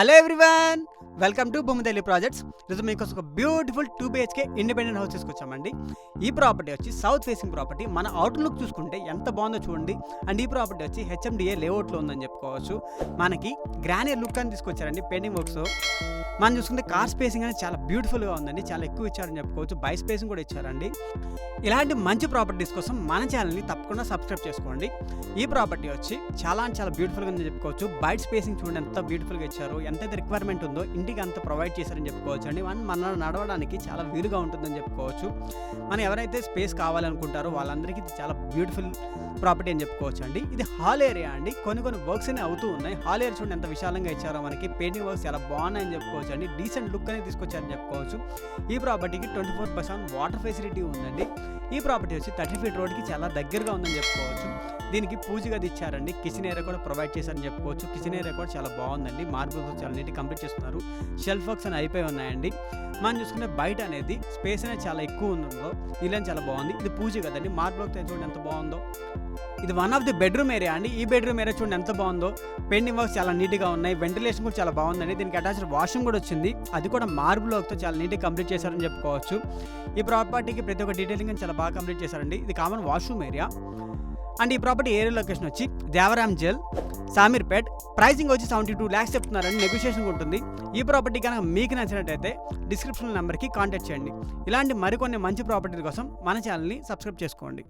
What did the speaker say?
Hello everyone welcome to Bhumideli projects. ఈరోజు మీకోసం ఒక beautiful two BHK independent house తీసుకొచ్చామండి ఈ ప్రాపర్టీ వచ్చి సౌత్ ఫేసింగ్ ప్రాపర్టీ మన అవుట్లుక్ చూసుకుంటే ఎంత బాగుందో చూడండి. అండ్ ఈ ప్రాపర్టీ వచ్చి హెచ్ఎండిఏ లేఅవుట్లో ఉందని చెప్పుకోవచ్చు. మనకి గ్రానియర్ లుక్ అని తీసుకొచ్చారండి పెయింటింగ్ వర్క్స్ మనం చూసుకుంటే కార్ స్పేసింగ్ అనేది చాలా బ్యూటిఫుల్గా ఉందండి. చాలా ఎక్కువ ఇచ్చారని చెప్పుకోవచ్చు. బై స్పేసింగ్ కూడా ఇచ్చారండి. ఇలాంటి మంచి ప్రాపర్టీస్ కోసం మన ఛానల్ని తప్పకుండా సబ్స్క్రైబ్ చేసుకోండి. ఈ ప్రాపర్టీ వచ్చి చాలా అంటే చాలా బ్యూటిఫుల్గా ఉందని చెప్పుకోవచ్చు. బైట్ స్పేసింగ్ చూడండి ఎంత బ్యూటిఫుల్గా ఇచ్చారు. ఎంతైతే రిక్వైర్మెంట్ ఉందో ఇంటికి అంత ప్రొవైడ్ చేశారని చెప్పుకోవచ్చు అండి మన మన నడవడానికి చాలా వీలుగా ఉంటుందని చెప్పుకోవచ్చు. మనం ఎవరైతే స్పేస్ కావాలనుకుంటారో వాళ్ళందరికీ చాలా బ్యూటిఫుల్ ప్రాపర్టీ అని చెప్పుకోవచ్చు అండి ఇది హాల్ ఏరియా అండి. కొన్ని కొన్ని వర్క్స్ అనేవి అవుతూ ఉన్నాయి. హాల్ ఏరియా చూడండి ఎంత విశాలంగా ఇచ్చారో మనకి. పెయింటింగ్ వర్క్స్ చాలా బాగున్నాయని చెప్పుకోవచ్చు అండి డీసెంట్ లుక్ అనేది తీసుకొచ్చారని చెప్పుకోవచ్చు. ఈ ప్రాపర్టీకి twenty four percent water facility ఉందండి. ఈ ప్రాపర్టీ వచ్చి థర్టీ ఫీట్ రోడ్కి చాలా దగ్గరగా ఉందని చెప్పుకోవచ్చు. దీనికి పూజ గది ఇచ్చారండి. కిచెన్ ఏరియా కూడా ప్రొవైడ్ చేశారని చెప్పుకోవచ్చు. కిచెన్ ఏరియా కూడా చాలా బాగుందండి. మార్బుల్స్ చాలా నీట్ కంప్లీట్ చేస్తున్నారు. షెల్ఫ్ వర్క్స్ అని అయిపోయి ఉన్నాయండి. మనం చూసుకుంటే బయట అనేది స్పేస్ అనేది చాలా ఎక్కువ ఉందో ఇల్లు చాలా బాగుంది. ఇది పూజ కదండి మార్బుల్ చూడండి ఎంత బాగుందో. ఇది one of the bedroom area అండి. ఈ బెడ్రూమ్ ఏరియా చూడండి ఎంత బాగుందో. పెయింటింగ్ వర్క్స్ చాలా నీట్గా ఉన్నాయి. వెంటిలేషన్ కూడా చాలా బాగుందండి. దీనికి అటాచ్డ్ వాష్రూమ్ కూడా వచ్చింది. అది కూడా మార్బుల్ వర్క్తో చాలా నీట్గా కంప్లీట్ చేశారని చెప్పుకోవచ్చు. ఈ ప్రాపర్టీకి ప్రతి ఒక్క డీటెయిలింగ్ చాలా బాగా కంప్లీట్ చేశారండి. ఇది కామన్ వాష్రూమ్ ఏరియా అండ్ ఈ ప్రాపర్టీ ఏరియా లొకేషన్ వచ్చి దేవరామ్ జెల్ సామీర్పేట్. ప్రైసింగ్ వచ్చి సెవెంటీ టూ ల్యాక్స్ చెప్తున్నారని నెగోషియేషన్ ఉంటుంది. ఈ ప్రాపర్టీ కనుక మీకు నచ్చినట్టయితే డిస్క్రిప్షన్ నెంబర్కి కాంటాక్ట్ చేయండి. ఇలాంటి మరికొన్ని మంచి ప్రాపర్టీల కోసం మన ఛానల్ని సబ్స్క్రైబ్ చేసుకోండి.